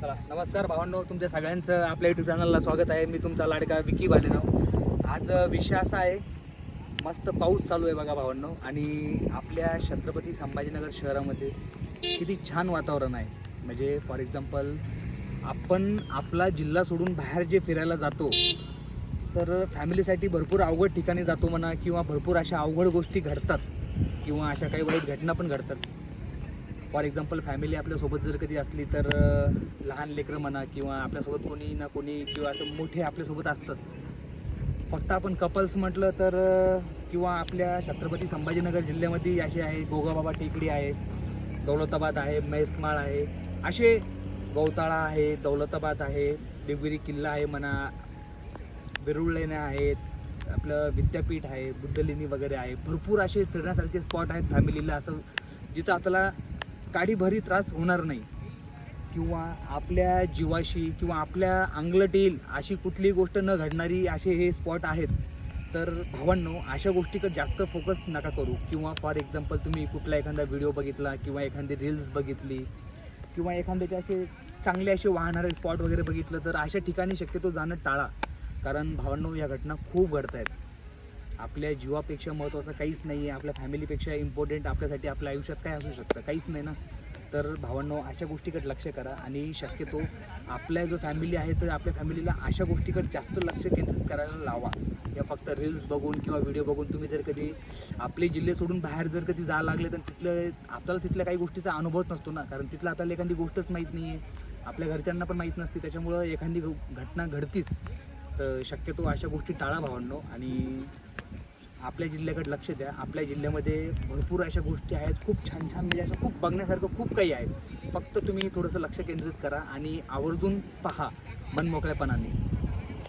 चला नमस्कार भावांनो तुमच्या सगळ्यांचं आपल्या युट्यूब चॅनलला स्वागत आहे. मी तुमचा लाडका विकी बालेराव आज विषय असा आहे मस्त पाऊस चालू आहे बघा भावांनो आणि आपल्या छत्रपती संभाजीनगर शहरामध्ये किती छान वातावरण आहे. म्हणजे फॉर एक्झाम्पल आपण आपला जिल्हा सोडून बाहेर जे फिरायला जातो तर फॅमिलीसाठी भरपूर अवघड ठिकाणी जातो म्हणा किंवा भरपूर अशा अवघड गोष्टी घडतात किंवा अशा काही वाईट घटना पण घडतात. फॉर एक्झाम्पल फॅमिली आपल्यासोबत जर कधी असली तर लहान लेकरं म्हणा किंवा आपल्यासोबत कोणी ना कोणी किंवा असं मोठे आपल्यासोबत असतात. फक्त आपण कपल्स म्हटलं तर किंवा आपल्या छत्रपती संभाजीनगर जिल्ह्यामध्ये असे आहे गोगाबाबा टेकडी आहे दौलताबाद आहे मैसमाळ आहे असे गौताळा आहे दौलताबाद आहे देवगिरी किल्ला आहे म्हणा वेरूळ लेण्या आहेत आपलं विद्यापीठ आहे बुद्धलेणी वगैरे आहे भरपूर असे फिरण्यासारखे स्पॉट आहेत फॅमिलीला असं जिथं आपल्याला काडीभरी त्रास होणार नाही. किंवा आपल्या जीवाशी किंवा आपल्या अंगलट येईल अशी कुठलीही गोष्ट न घडणारी असे हे स्पॉट आहेत. तर भावांनो अशा गोष्टीकडे जास्त फोकस नका करू. किंवा फॉर एक्झाम्पल तुम्ही कुठला एखादा व्हिडिओ बघितला किंवा एखादी रील्स बघितली किंवा एखाद्याचे असे चांगले असे वाहणारे स्पॉट वगैरे बघितलं तर अशा ठिकाणी शक्यतो जाणं टाळा. कारण भावांनो या घटना खूप घडत आहेत आपल्या जीवापेक्षा महत्त्वाचं काहीच नाही आहे आपल्या फॅमिलीपेक्षा इम्पॉर्टंट आपल्यासाठी आपल्या आयुष्यात काय असू शकतं? काहीच नाही ना? तर भावांनो अशा गोष्टीकडे लक्ष करा आणि शक्यतो आपल्या जो फॅमिली आहे तर आपल्या फॅमिलीला अशा गोष्टीकडे जास्त लक्ष केंद्रित करायला लावा. या फक्त रील्स बघून किंवा व्हिडिओ बघून तुम्ही जर कधी आपले जिल्हे सोडून बाहेर जर कधी जायला लागले तर तिथलं आपल्याला तिथल्या काही गोष्टीचा अनुभवच नसतो ना? कारण तिथलं आपल्याला एखादी गोष्टच माहीत नाही आहे आपल्या घरच्यांना पण माहीत नसते. त्याच्यामुळं एखादी घ- घटना घडतीच. तर शक्यतो अशा गोष्टी टाळा भावांनो. आणि आपल्या जिल्ह्याकडे लक्ष द्या. आपल्या जिल्ह्यामध्ये भरपूर अशा गोष्टी आहेत. खूप छान छान म्हणजे असं खूप बघण्यासारखं खूप काही आहे. फक्त तुम्ही थोडंसं लक्ष केंद्रित करा आणि आवर्जून पहा मनमोकळ्यापणाने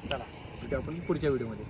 चला भेटू आपण पुढच्या व्हिडिओमध्ये.